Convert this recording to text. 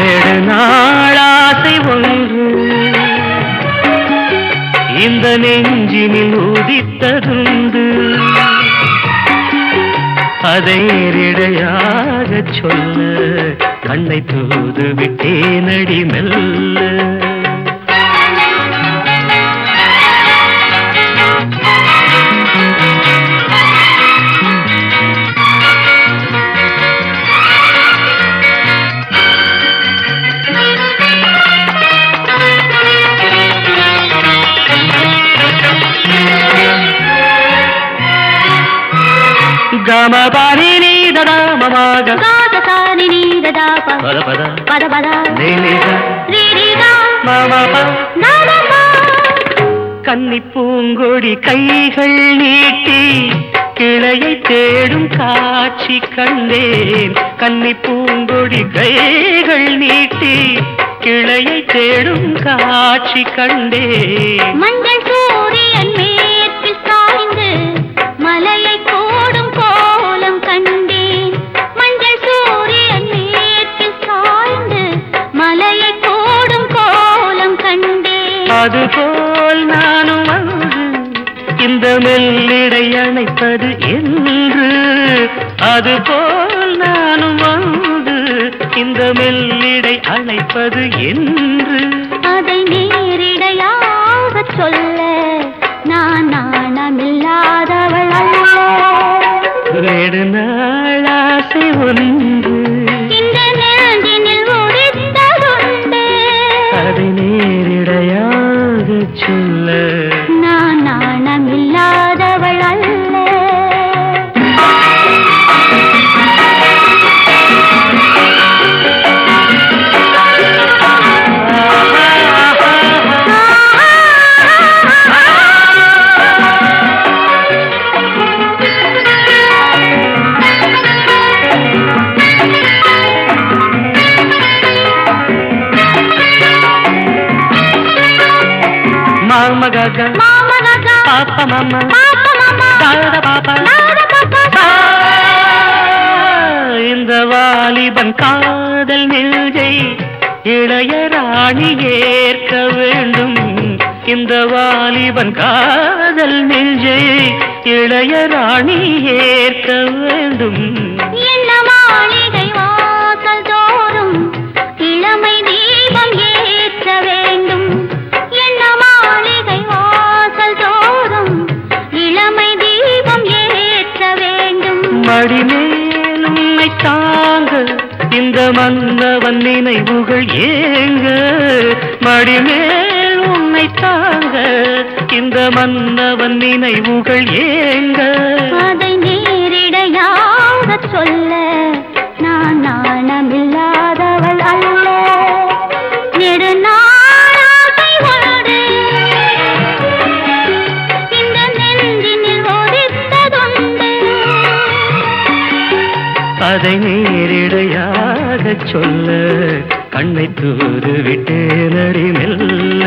நெடுநாளாசை ஒன்று. இந்த நெஞ்சினில் உதித்ததுண்டு. அதை நேரிடையாக சொல்ல கண்ணை தூது விட்டே நடி மெல்ல. கமபாரி நீ தடாமமாக காதசாரி நீததாப பத பத பத பத நீலிக ரீரிகா மாமா நாதபா கன்னி பூங்கொடி கைகள் நீட்டி கிளையை தேடும் காட்சி கண்டேன் கன்னி பூங்கொடி கைகள் நீட்டி கிளையை தேடும் காட்சி கண்டேன் மஞ்சள் அதுபோல் நானும் வந்து இந்த மெல்லிடை அணைப்பது என்று. அதுபோல் நானும் வந்து இந்த மெல்லிடை அணைப்பது என்று. அதை நேரிடையாக சொல்ல நான் நாணமில்லாதவள் அல்ல. நேரிடையாக மாமகக. மாமகா பாப்ப மாமா. தாத பாப்பா. நாத பாப்பா. இந்த வாலிபன் காதல் நெஞ்சை இளையராணி ஏற்க வேண்டும். இந்த வாலிபன் காதல் நெஞ்சை இளையராணி ஏற்க வேண்டும். வேண்டும் மடிமேல் உன்னை தாங்க இந்த மன்னவன் நினைவுகள் ஏங்க. மடிமேல் உன்னை தாங்க இந்த மன்னவன் நினைவுகள் ஏங்க. அதை நேரிடையாக சொல்ல நான் நாணமே அதை நேரிடையாக சொல்ல. கண்ணை தூது விட்டு நடி மெல்ல